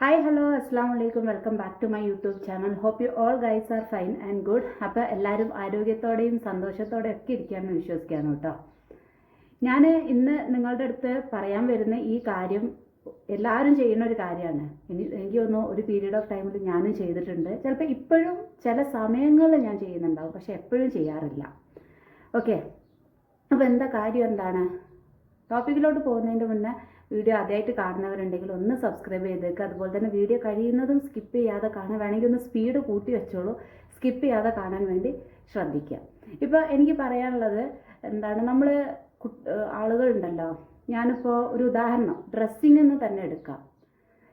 Hi hello അസ്സാം വലൈക്കും welcome back to my YouTube channel hope you all guys are fine and good അപ്പോൾ എല്ലാവരും ആരോഗ്യത്തോടെയും സന്തോഷത്തോടെയും ഒക്കെ ഇരിക്കാമെന്ന് വിശ്വസിക്കാണ് കേട്ടോ. ഞാൻ ഇന്ന് നിങ്ങളുടെ അടുത്ത് പറയാൻ വരുന്ന ഈ കാര്യം എല്ലാവരും ചെയ്യുന്ന ഒരു കാര്യമാണ്. ഇനി എനിക്ക് തോന്നുന്നു ഒരു പീരീഡ് ഓഫ് ടൈമിൽ ഞാനും ചെയ്തിട്ടുണ്ട്. ചിലപ്പോൾ ഇപ്പോഴും ചില സമയങ്ങളിൽ ഞാൻ ചെയ്യുന്നുണ്ടാവും പക്ഷെ എപ്പോഴും ചെയ്യാറില്ല. ഓക്കെ അപ്പോൾ എന്താ കാര്യം എന്താണ്? ടോപ്പിക്കിലോട്ട് പോകുന്നതിന്റെ മുന്നേ വീഡിയോ ആദ്യമായിട്ട് കാണുന്നവരുണ്ടെങ്കിൽ ഒന്ന് സബ്സ്ക്രൈബ് ചെയ്തേക്കുക അതുപോലെ തന്നെ വീഡിയോ കഴിയുന്നതും സ്കിപ്പ് ചെയ്യാതെ കാണാൻ വേണമെങ്കിൽ ഒന്ന് സ്പീഡ് കൂട്ടി വെച്ചോളൂ. സ്കിപ്പ് ചെയ്യാതെ കാണാൻ വേണ്ടി ശ്രദ്ധിക്കുക. ഇപ്പോൾ എനിക്ക് പറയാനുള്ളത് എന്താണ്? നമ്മൾ ആളുകളുണ്ടല്ലോ. ഞാനിപ്പോൾ ഒരു ഉദാഹരണം. ഡ്രസ്സിംഗ് എന്ന് തന്നെ എടുക്കാം.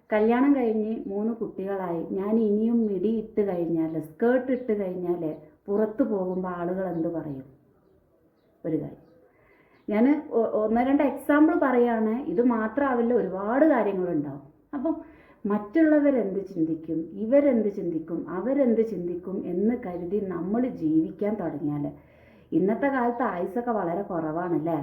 കല്യാണം കഴിഞ്ഞ് മൂന്ന് കുട്ടികളായി. ഞാൻ ഇനിയും മിടി ഇട്ട് കഴിഞ്ഞാൽ സ്കേർട്ട് ഇട്ട് കഴിഞ്ഞാൽ പുറത്തു പോകുമ്പോൾ ആളുകൾ എന്ത് പറയും? ഒരു കാര്യം. ഞാൻ ഒന്ന് രണ്ട് എക്സാമ്പിൾ പറയാണ് ഇത് മാത്രമാവില്ല ഒരുപാട് കാര്യങ്ങളുണ്ടാവും. അപ്പം മറ്റുള്ളവരെന്ത് ചിന്തിക്കും? ഇവരെന്ത് ചിന്തിക്കും? അവരെന്ത് ചിന്തിക്കും എന്ന് കരുതി നമ്മൾ ജീവിക്കാൻ തുടങ്ങിയാൽ ഇന്നത്തെ കാലത്ത് ആയുസൊക്കെ വളരെ കുറവാണല്ലേ?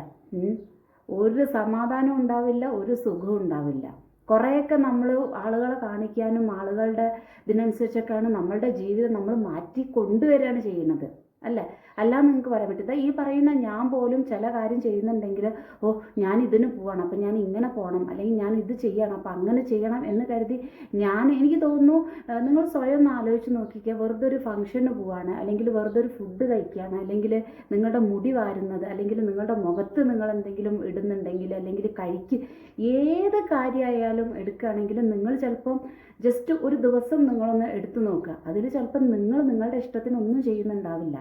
ഒരു സമാധാനം ഉണ്ടാവില്ല ഒരു സുഖവും ഉണ്ടാവില്ല. കുറേയൊക്കെ നമ്മൾ ആളുകളെ കാണിക്കാനും ആളുകളുടെ ഇതിനനുസരിച്ചൊക്കെയാണ് നമ്മളുടെ ജീവിതം നമ്മൾ മാറ്റി കൊണ്ടുവരികയാണ് ചെയ്യുന്നത്. അല്ലേ? അല്ല നിങ്ങൾക്ക് പറയാൻ പറ്റില്ല. ഈ പറയുന്ന ഞാൻ പോലും ചില കാര്യം ചെയ്യുന്നുണ്ടെങ്കിൽ ഓ ഞാൻ ഇതിന് പോവാണ്. അപ്പം ഞാൻ ഇങ്ങനെ പോകണം അല്ലെങ്കിൽ ഞാൻ ഇത് ചെയ്യണം. അപ്പം അങ്ങനെ ചെയ്യണം എന്ന് കരുതി ഞാൻ എനിക്ക് തോന്നുന്നു നിങ്ങൾ സ്വയം ഒന്ന് ആലോചിച്ച് നോക്കിക്കുക വെറുതെ ഒരു ഫംഗ്ഷന് പോവാണ്. അല്ലെങ്കിൽ വെറുതെ ഒരു ഫുഡ് കഴിക്കുകയാണ് അല്ലെങ്കിൽ നിങ്ങളുടെ മുടി വാരുന്നത്. അല്ലെങ്കിൽ നിങ്ങളുടെ മുഖത്ത് നിങ്ങൾ എന്തെങ്കിലും ഇടുന്നുണ്ടെങ്കിൽ അല്ലെങ്കിൽ കഴിക്ക് ഏത് കാര്യമായാലും എടുക്കുകയാണെങ്കിലും നിങ്ങൾ ചിലപ്പം ജസ്റ്റ് ഒരു ദിവസം നിങ്ങളൊന്ന് എടുത്തു നോക്കുക. അതിൽ ചിലപ്പോൾ നിങ്ങൾ നിങ്ങളുടെ ഇഷ്ടത്തിനൊന്നും ചെയ്യുന്നുണ്ടാവില്ല.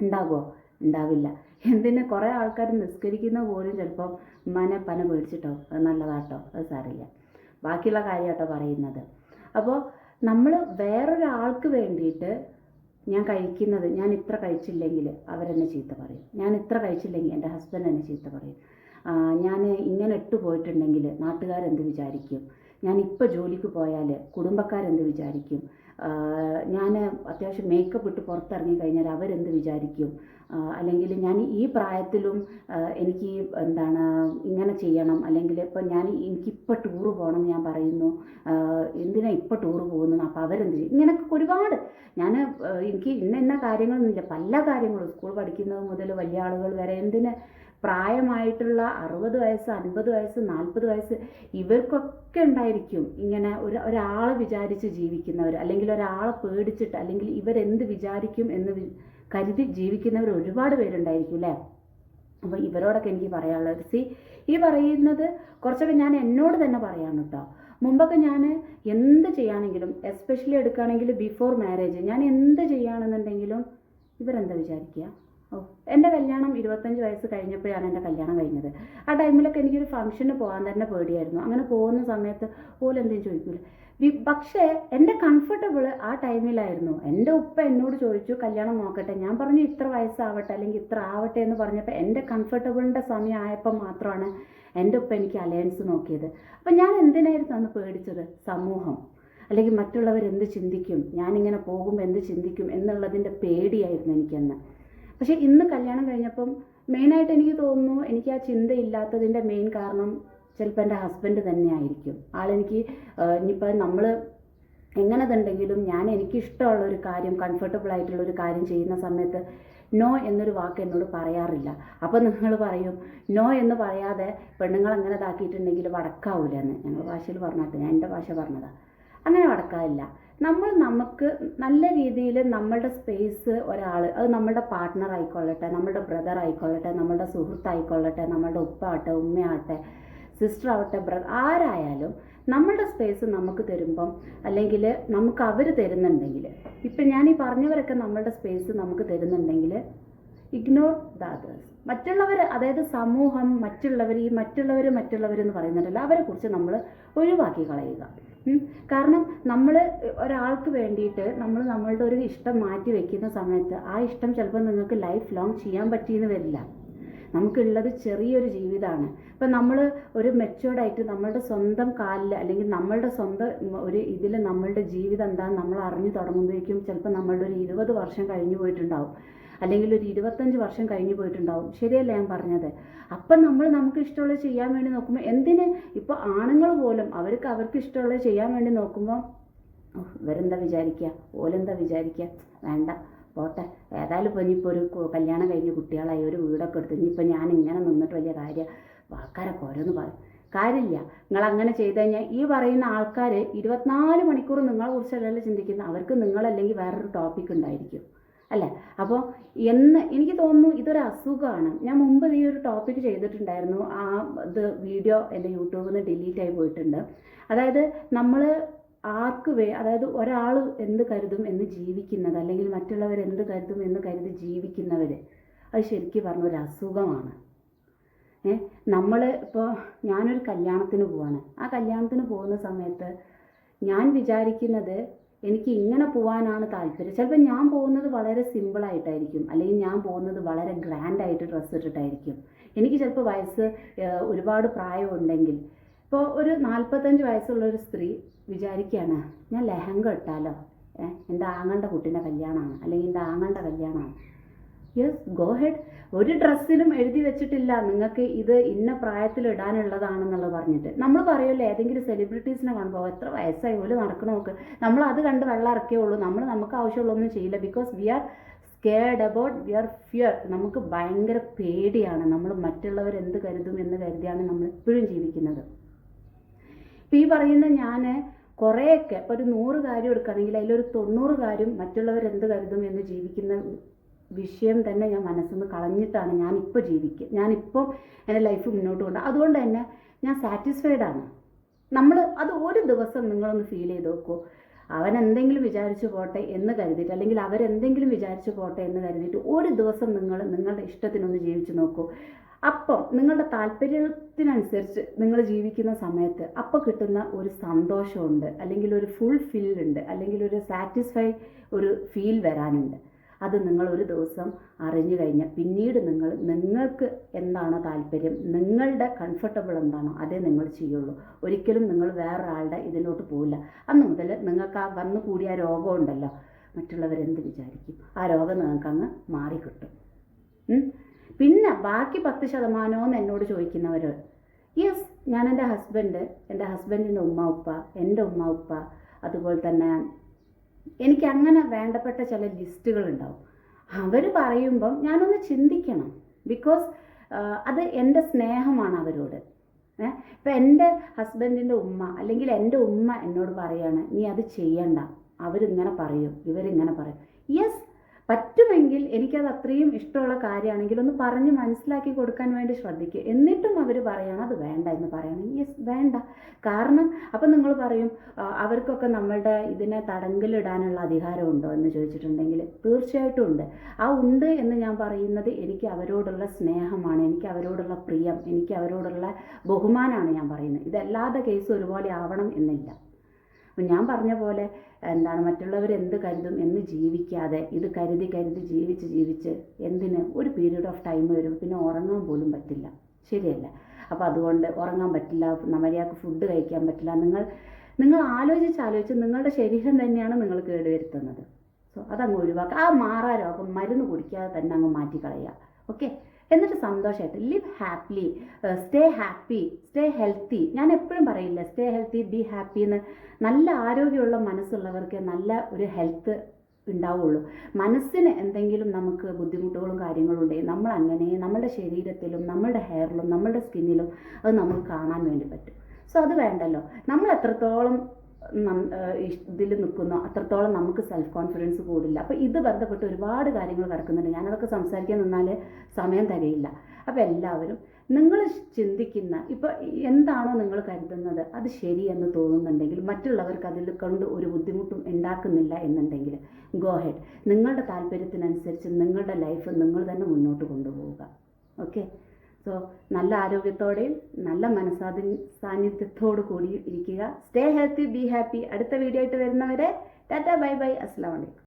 ഉണ്ടാകുമോ ഉണ്ടാവില്ല. എന്തിന്? കുറേ ആൾക്കാർ നിസ്കരിക്കുന്ന പോലും ചിലപ്പോൾ ഉമ്മാനെ പന പേടിച്ചിട്ടോ? അത് നല്ലതാട്ടോ? അത് സാറില്ല ബാക്കിയുള്ള കാര്യമാട്ടോ പറയുന്നത്. അപ്പോൾ നമ്മൾ വേറൊരാൾക്ക് വേണ്ടിയിട്ട് ഞാൻ കഴിക്കുന്നത് ഞാൻ ഇത്ര കഴിച്ചില്ലെങ്കിൽ അവരെന്നെ ചീത്ത പറയും. ഞാൻ ഇത്ര കഴിച്ചില്ലെങ്കിൽ എന്റെ ഹസ്ബൻഡ് എന്നെ ചീത്ത പറയും. ഞാൻ ഇങ്ങനെ ഇട്ട് പോയിട്ടുണ്ടെങ്കിൽ നാട്ടുകാരെന്ത് വിചാരിക്കും? ഞാൻ ഇപ്പോൾ ജോലിക്ക് പോയാൽ കുടുംബക്കാരെന്ത് വിചാരിക്കും? ഞാൻ അത്യാവശ്യം മേക്കപ്പ് ഇട്ട് പുറത്തിറങ്ങി കഴിഞ്ഞാൽ അവരെന്ത് വിചാരിക്കും? അല്ലെങ്കിൽ ഞാൻ ഈ പ്രായത്തിലും എനിക്ക് എന്താണ് ഇങ്ങനെ ചെയ്യണം അല്ലെങ്കിൽ ഇപ്പം ഞാൻ എനിക്കിപ്പോൾ ടൂറ് പോകണം ഞാൻ പറയുന്നു. എന്തിനാ ഇപ്പോൾ ടൂറ് പോകുന്നു അപ്പോൾ അവരെന്ത് ചെയ്യും? ഇങ്ങനെയൊക്കെ ഒരുപാട്. ഞാൻ എനിക്ക് ഇന്ന ഇന്ന കാര്യങ്ങളൊന്നുമില്ല. പല കാര്യങ്ങളും. സ്കൂൾ പഠിക്കുന്നത് മുതൽ വലിയ ആളുകൾ വരെ എന്തിന് പ്രായമായിട്ടുള്ള അറുപത് വയസ്സ് അൻപത് വയസ്സ് നാൽപ്പത് വയസ്സ് ഇവർക്കൊക്കെ ഉണ്ടായിരിക്കും ഇങ്ങനെ ഒരു ഒരാളെ വിചാരിച്ച് ജീവിക്കുന്നവർ അല്ലെങ്കിൽ ഒരാളെ പേടിച്ചിട്ട് അല്ലെങ്കിൽ ഇവരെന്ത് വിചാരിക്കും എന്ന് കരുതി ജീവിക്കുന്നവർ ഒരുപാട് പേരുണ്ടായിരിക്കും അല്ലേ? അപ്പോൾ ഇവരോടൊക്കെ എനിക്ക് പറയാനുള്ളത് സി ഈ പറയുന്നത് കുറച്ചൊക്കെ ഞാൻ എന്നോട് തന്നെ പറയാം കേട്ടോ മുമ്പൊക്കെ ഞാൻ എന്ത് ചെയ്യുകയാണെങ്കിലും എസ്പെഷ്യലി എടുക്കുകയാണെങ്കിൽ ബിഫോർ മാരേജ് ഞാൻ എന്ത് ചെയ്യുകയാണെന്നുണ്ടെങ്കിലും ഇവരെന്താ വിചാരിക്കുക? എന്റെ കല്യാണം ഇരുപത്തഞ്ച് വയസ്സ് കഴിഞ്ഞപ്പോഴാണ് എന്റെ കല്യാണം കഴിഞ്ഞത്. ആ ടൈമിലൊക്കെ എനിക്കൊരു ഫംഗ്ഷന് പോകാൻ തന്നെ പേടിയായിരുന്നു. അങ്ങനെ പോകുന്ന സമയത്ത് പോലെന്തേലും ചോദിക്കില്ല ചോദിക്കൂല. പക്ഷേ എന്റെ കംഫർട്ടബിൾ ആ ടൈമിലായിരുന്നു. എന്റെ ഉപ്പ എന്നോട് ചോദിച്ചു കല്യാണം നോക്കട്ടെ. ഞാൻ പറഞ്ഞു ഇത്ര വയസ്സാവട്ടെ അല്ലെങ്കിൽ ഇത്ര ആവട്ടെ എന്ന് പറഞ്ഞപ്പോൾ എന്റെ കംഫർട്ടബിളിന്റെ സമയമായപ്പോൾ മാത്രമാണ് എന്റെ ഉപ്പ എനിക്ക് അലയൻസ് നോക്കിയത്. അപ്പം ഞാൻ എന്തിനായിരുന്നു അന്ന് പേടിച്ചത്? സമൂഹം. അല്ലെങ്കിൽ മറ്റുള്ളവർ എന്ത് ചിന്തിക്കും? ഞാനിങ്ങനെ പോകുമ്പോൾ എന്ത് ചിന്തിക്കും? എന്നുള്ളതിന്റെ പേടിയായിരുന്നു എനിക്കന്ന്. പക്ഷേ ഇന്ന് കല്യാണം കഴിഞ്ഞപ്പം മെയിനായിട്ട് എനിക്ക് തോന്നുന്നു എനിക്ക് ആ ചിന്തയില്ലാത്തതിന്റെ മെയിൻ കാരണം ചിലപ്പോൾ എന്റെ ഹസ്ബൻഡ് തന്നെയായിരിക്കും. ആളെനിക്ക് ഇനിയിപ്പോൾ നമ്മൾ എങ്ങനെ ഇതുണ്ടെങ്കിലും ഞാൻ എനിക്കിഷ്ടമുള്ള ഒരു കാര്യം കംഫർട്ടബിൾ ആയിട്ടുള്ള ഒരു കാര്യം ചെയ്യുന്ന സമയത്ത് നോ എന്നൊരു വാക്ക് എന്നോട് പറയാറില്ല. അപ്പോൾ നിങ്ങൾ പറയും നോ എന്ന് പറയാതെ പെണ്ണുങ്ങൾ അങ്ങനെ ഇതാക്കിയിട്ടുണ്ടെങ്കിൽ വടക്കാവൂലെന്ന്. ഞങ്ങളുടെ ഭാഷയിൽ പറഞ്ഞിട്ട് ഞാൻ എന്റെ ഭാഷ പറഞ്ഞതാണ് അങ്ങനെ വടക്കാവില്ല. നമ്മൾ നമുക്ക് നല്ല രീതിയിൽ നമ്മളുടെ സ്പേസ് ഒരാൾ അത് നമ്മളുടെ പാർട്ട്ണർ ആയിക്കൊള്ളട്ടെ നമ്മളുടെ ബ്രദർ ആയിക്കൊള്ളട്ടെ നമ്മളുടെ സുഹൃത്തായിക്കൊള്ളട്ടെ നമ്മളുടെ ഉപ്പ ആവട്ടെ ഉമ്മയാവട്ടെ സിസ്റ്റർ ആവട്ടെ ബ്രദർ ആരായാലും നമ്മളുടെ സ്പേസ് നമുക്ക് തരുമ്പം അല്ലെങ്കിൽ നമുക്ക് അവർ തരുന്നുണ്ടെങ്കിൽ ഇപ്പം ഞാൻ ഈ പറഞ്ഞവരൊക്കെ നമ്മളുടെ സ്പേസ് നമുക്ക് തരുന്നുണ്ടെങ്കിൽ ഇഗ്നോർ ദ അതേഴ്സ് മറ്റുള്ളവർ അതായത് സമൂഹം മറ്റുള്ളവർ ഈ മറ്റുള്ളവർ മറ്റുള്ളവർ എന്ന് പറയുന്നുണ്ടല്ലോ അവരെ കുറിച്ച് നമ്മൾ ഒഴിവാക്കി കളയുക. കാരണം നമ്മൾ ഒരാൾക്ക് വേണ്ടിയിട്ട് നമ്മൾ നമ്മളുടെ ഒരു ഇഷ്ടം മാറ്റി വെക്കുന്ന സമയത്ത് ആ ഇഷ്ടം ചിലപ്പോൾ നിങ്ങൾക്ക് ലൈഫ് ലോങ് ചെയ്യാൻ പറ്റിയെന്ന് വരില്ല. നമുക്കുള്ളത് ചെറിയൊരു ജീവിതമാണ് ഇപ്പം നമ്മൾ ഒരു മെച്ചുവേർഡായിട്ട് നമ്മളുടെ സ്വന്തം കാലിൽ അല്ലെങ്കിൽ നമ്മളുടെ സ്വന്തം ഒരു ഇതിൽ നമ്മളുടെ ജീവിതം എന്താണെന്ന് നമ്മൾ അറിഞ്ഞു തുടങ്ങുമ്പോഴേക്കും ചിലപ്പോൾ നമ്മളുടെ ഒരു ഇരുപത് വർഷം കഴിഞ്ഞു പോയിട്ടുണ്ടാവും. അല്ലെങ്കിൽ ഒരു ഇരുപത്തഞ്ച് വർഷം കഴിഞ്ഞു പോയിട്ടുണ്ടാവും. ശരിയല്ല ഞാൻ പറഞ്ഞത്? അപ്പം നമ്മൾ നമുക്ക് ഇഷ്ടമുള്ളത് ചെയ്യാൻ വേണ്ടി നോക്കുമ്പോൾ എന്തിന്? ഇപ്പോൾ ആണുങ്ങൾ പോലും അവർക്ക് അവർക്ക് ഇഷ്ടമുള്ളത് ചെയ്യാൻ വേണ്ടി നോക്കുമ്പോൾ ഇവരെന്താ വിചാരിക്കുക? ഓലെന്താ വിചാരിക്കുക? വേണ്ട പോട്ടെ. ഏതായാലും ഇപ്പോൾ ഇനിയിപ്പോൾ ഒരു കല്യാണം കഴിഞ്ഞ് കുട്ടികളായി ഒരു വീടൊക്കെ എടുത്ത് ഇനിയിപ്പോൾ ഞാൻ ഇങ്ങനെ നിന്നിട്ട് വലിയ കാര്യം ആൾക്കാരൊക്കെ ഓരോന്ന് പറയും. കാര്യമില്ല. നിങ്ങൾ അങ്ങനെ ചെയ്ത് കഴിഞ്ഞാൽ ഈ പറയുന്ന ആൾക്കാർ ഇരുപത്തിനാല് മണിക്കൂർ നിങ്ങളെ കുറിച്ചല്ലല്ലോ ചിന്തിക്കുന്നത്? അവർക്ക് നിങ്ങളല്ലെങ്കിൽ വേറൊരു ടോപ്പിക് ഉണ്ടായിരിക്കും. അല്ലേ? അപ്പോൾ എന്ന് എനിക്ക് തോന്നുന്നു ഇതൊരു അസുഖമാണ്. ഞാൻ മുമ്പ് ഈ ഒരു ടോപ്പിക് ചെയ്തിട്ടുണ്ടായിരുന്നു. ആ ഇത് വീഡിയോ എന്റെ യൂട്യൂബിൽ നിന്ന് ഡിലീറ്റ് ആയി പോയിട്ടുണ്ട്. അതായത് നമ്മൾ ആർക്ക് വേ അതായത് ഒരാൾ എന്ത് കരുതും എന്ന് ജീവിക്കുന്നത് അല്ലെങ്കിൽ മറ്റുള്ളവർ എന്ത് കരുതും എന്ന് കരുതി ജീവിക്കുന്നവർ അത് ശരിക്കും പറഞ്ഞ ഒരു അസുഖമാണ്. ഏ നമ്മൾ ഇപ്പോൾ ഞാനൊരു കല്യാണത്തിന് പോവാണ്. ആ കല്യാണത്തിന് പോകുന്ന സമയത്ത് ഞാൻ വിചാരിക്കുന്നത് എനിക്ക് ഇങ്ങനെ പോകാനാണ് താല്പര്യം. ചിലപ്പോൾ ഞാൻ പോകുന്നത് വളരെ സിമ്പിളായിട്ടായിരിക്കും അല്ലെങ്കിൽ ഞാൻ പോകുന്നത് വളരെ ഗ്രാൻഡായിട്ട് ഡ്രസ്സ് ഇട്ടിട്ടായിരിക്കും. എനിക്ക് ചിലപ്പോൾ വയസ്സ് ഒരുപാട് പ്രായമുണ്ടെങ്കിൽ. ഇപ്പോൾ ഒരു നാൽപ്പത്തഞ്ച് വയസ്സുള്ള ഒരു സ്ത്രീ വിചാരിക്കുകയാണ് ഞാൻ ലെഹങ്ക ഇട്ടാലോ? എന്റെ ആങ്ങളുടെ കുട്ടീന്റെ കല്യാണമാണ്. അല്ലെങ്കിൽ എന്റെ ആങ്ങളുടെ കല്യാണമാണ്. യെസ് ഗോ ഹെഡ് ഒരു ഡ്രസ്സിലും എഴുതി വെച്ചിട്ടില്ല. നിങ്ങൾക്ക് ഇത് ഇന്ന പ്രായത്തിൽ ഇടാനുള്ളതാണെന്നുള്ളത് പറഞ്ഞിട്ട്. നമ്മൾ പറയുമല്ലോ ഏതെങ്കിലും സെലിബ്രിറ്റീസിനെ കാണുമ്പോൾ എത്ര വയസ്സായി പോലും നടക്കണ നമ്മൾ അത് കണ്ട് വെള്ളം ഉള്ളൂ. നമ്മൾ നമുക്ക് ആവശ്യമുള്ളൊന്നും ചെയ്യില്ല. Because we are scared about we are fear നമുക്ക് ഭയങ്കര പേടിയാണ്. നമ്മൾ മറ്റുള്ളവർ എന്ത് കരുതും എന്ന് കരുതിയാണ് നമ്മൾ എപ്പോഴും ജീവിക്കുന്നത്. ഇപ്പം ഈ പറയുന്ന ഞാൻ കുറേയൊക്കെ ഇപ്പോൾ ഒരു നൂറ് കാര്യം എടുക്കുകയാണെങ്കിൽ അതിലൊരു തൊണ്ണൂറ് കാര്യം മറ്റുള്ളവർ എന്ത് കരുതും എന്ന് ജീവിക്കുന്ന വിഷയം തന്നെ ഞാൻ മനസ്സിൽ നിന്ന് കളഞ്ഞിട്ടാണ് ഞാനിപ്പോൾ ജീവിക്കുക ഞാനിപ്പോൾ എന്റെ ലൈഫ് മുന്നോട്ട് കൊണ്ട് അതുകൊണ്ട് തന്നെ ഞാൻ സാറ്റിസ്ഫൈഡ് ആണ്. നമ്മൾ അത് ഒരു ദിവസം നിങ്ങളൊന്ന് ഫീൽ ചെയ്ത് നോക്കൂ. അവൻ എന്തെങ്കിലും വിചാരിച്ചു പോട്ടെ എന്ന് കരുതിയിട്ട് അല്ലെങ്കിൽ അവരെന്തെങ്കിലും വിചാരിച്ചു പോട്ടെ എന്ന് കരുതിയിട്ട് ഒരു ദിവസം നിങ്ങൾ നിങ്ങളുടെ ഇഷ്ടത്തിനൊന്ന് ജീവിച്ചു നോക്കൂ. അപ്പം നിങ്ങളുടെ താല്പര്യത്തിനനുസരിച്ച് നിങ്ങൾ ജീവിക്കുന്ന സമയത്ത് അപ്പോൾ കിട്ടുന്ന ഒരു സന്തോഷമുണ്ട് അല്ലെങ്കിൽ ഒരു ഫുൾ ഉണ്ട് അല്ലെങ്കിൽ ഒരു സാറ്റിസ്ഫൈ ഒരു ഫീൽ വരാനുണ്ട്. അത് നിങ്ങൾ ഒരു ദിവസം അറിഞ്ഞു കഴിഞ്ഞാൽ പിന്നീട് നിങ്ങൾ നിങ്ങൾക്ക് എന്താണോ താല്പര്യം നിങ്ങളുടെ കംഫർട്ടബിൾ എന്താണോ അതേ നിങ്ങൾ ചെയ്യുള്ളൂ. ഒരിക്കലും നിങ്ങൾ വേറൊരാളുടെ ഇതിലോട്ട് പോവില്ല. അന്ന് മുതൽ നിങ്ങൾക്ക് ആ വന്നു കൂടിയ രോഗം ഉണ്ടല്ലോ മറ്റുള്ളവരെന്ത് വിചാരിക്കും? ആ രോഗം നിങ്ങൾക്ക് അങ്ങ് മാറിക്കിട്ടും പിന്നെ ബാക്കി പത്ത് ശതമാനമെന്ന് എന്നോട് ചോദിക്കുന്നവർ യെസ് ഞാൻ എന്റെ ഹസ്ബൻഡ് എന്റെ ഹസ്ബൻഡിന്റെ ഉമ്മ ഉപ്പ എന്റെ ഉമ്മ ഉപ്പ അതുപോലെ തന്നെ എനിക്ക് അങ്ങനെ വേണ്ടപ്പെട്ട ചില ലിസ്റ്റുകൾ ഉണ്ടാവും അവർ പറയുമ്പം ഞാനൊന്ന് ചിന്തിക്കണം. ബിക്കോസ് അത് എന്റെ സ്നേഹമാണ് അവരോട്. ഇപ്പം എന്റെ ഹസ്ബൻഡിന്റെ ഉമ്മ അല്ലെങ്കിൽ എന്റെ ഉമ്മ എന്നോട് പറയാണ് നീ അത് ചെയ്യണ്ട. അവരിങ്ങനെ പറയും ഇവരിങ്ങനെ പറയും. യെസ് പറ്റുമെങ്കിൽ എനിക്കത് അത്രയും ഇഷ്ടമുള്ള കാര്യമാണെങ്കിൽ ഒന്ന് പറഞ്ഞ് മനസ്സിലാക്കി കൊടുക്കാൻ വേണ്ടി ശ്രദ്ധിക്കുക എന്നിട്ടും അവർ പറയണം അത് വേണ്ട എന്ന് പറയണം. യെസ് വേണ്ട. കാരണം അപ്പം നിങ്ങൾ പറയും അവർക്കൊക്കെ നമ്മളുടെ ഇതിനെ തടങ്കലിടാനുള്ള അധികാരമുണ്ടോ എന്ന് ചോദിച്ചിട്ടുണ്ടെങ്കിൽ തീർച്ചയായിട്ടും ഉണ്ട്. ആ ഉണ്ട് എന്ന് ഞാൻ പറയുന്നത് എനിക്ക് അവരോടുള്ള സ്നേഹമാണ് എനിക്ക് അവരോടുള്ള പ്രിയം എനിക്ക് അവരോടുള്ള ബഹുമാനമാണ് ഞാൻ പറയുന്നത്. ഇതല്ലാതെ കേസ് ഒരുപോലെ ആവണം എന്നില്ല. അപ്പം ഞാൻ പറഞ്ഞ പോലെ എന്താണ് മറ്റുള്ളവർ എന്ത് കരുതും എന്ന് ജീവിക്കാതെ ഇത് കരുതി കരുതി ജീവിച്ച് ജീവിച്ച് എന്തിന് ഒരു പീരീഡ് ഓഫ് ടൈം വരും പിന്നെ ഉറങ്ങാൻ പോലും പറ്റില്ല. ശരിയല്ല? അപ്പോൾ അതുകൊണ്ട് ഉറങ്ങാൻ പറ്റില്ല മര്യാദയ്ക്ക് ഫുഡ് കഴിക്കാൻ പറ്റില്ല. നിങ്ങൾ നിങ്ങൾ ആലോചിച്ച് ആലോചിച്ച് നിങ്ങളുടെ ശരീരം തന്നെയാണ് നിങ്ങൾ കേടുവരുത്തുന്നത്. സോ അതങ്ങ് ഒഴിവാക്കുക. ആ മാറാ രോഗം മരുന്ന് കുടിക്കാതെ തന്നെ അങ്ങ് മാറ്റിക്കളയുക. ഓക്കെ എന്നിട്ട് സന്തോഷമായിട്ട് live happily stay happy stay healthy ഞാൻ എപ്പോഴും പറയില്ല സ്റ്റേ ഹെൽത്തി ബി ഹാപ്പി എന്ന്. നല്ല ആരോഗ്യമുള്ള മനസ്സുള്ളവർക്ക് നല്ല ഒരു ഹെൽത്ത് ഉണ്ടാവുള്ളൂ. മനസ്സിന് എന്തെങ്കിലും നമുക്ക് ബുദ്ധിമുട്ടുകളും കാര്യങ്ങളും ഉണ്ടെങ്കിൽ നമ്മൾ അങ്ങനെ നമ്മുടെ ശരീരത്തിലും നമ്മുടെ ഹെയറിലും നമ്മുടെ സ്കിന്നിലും അത് നമുക്ക് കാണാൻ വേണ്ടി പറ്റും. സോ അത് വേണ്ടല്ലോ. നമ്മൾ എത്രത്തോളം ഇതിൽ നിൽക്കുന്നോ. അത്രത്തോളം നമുക്ക് സെൽഫ് കോൺഫിഡൻസ് കൂടില്ല അപ്പോൾ ഇത് ബന്ധപ്പെട്ട് ഒരുപാട് കാര്യങ്ങൾ കിടക്കുന്നുണ്ട്. ഞാനതൊക്കെ സംസാരിക്കാൻ നിന്നാൽ സമയം തരയില്ല. അപ്പോൾ എല്ലാവരും നിങ്ങൾ ചിന്തിക്കുന്ന ഇപ്പോൾ എന്താണോ നിങ്ങൾ കരുതുന്നത് അത് ശരിയെന്ന് തോന്നുന്നുണ്ടെങ്കിൽ മറ്റുള്ളവർക്ക് അതിൽ കൊണ്ട് ഒരു ബുദ്ധിമുട്ടും ഉണ്ടാക്കുന്നില്ല എന്നുണ്ടെങ്കിൽ ഗോ ഹെഡ് നിങ്ങളുടെ താല്പര്യത്തിനനുസരിച്ച് നിങ്ങളുടെ ലൈഫ് നിങ്ങൾ തന്നെ മുന്നോട്ട് കൊണ്ടുപോവുക. ഓക്കെ സോ നല്ല ആരോഗ്യത്തോടെയും നല്ല മനസ്സാധി സാന്നിധ്യത്തോടു കൂടി ഇരിക്കുക. സ്റ്റേ ഹെൽത്തി ബി ഹാപ്പി അടുത്ത വീഡിയോ ആയിട്ട് വരുന്നവരെ ടാറ്റ ബൈ ബൈ. അസ്സാം വലൈക്കും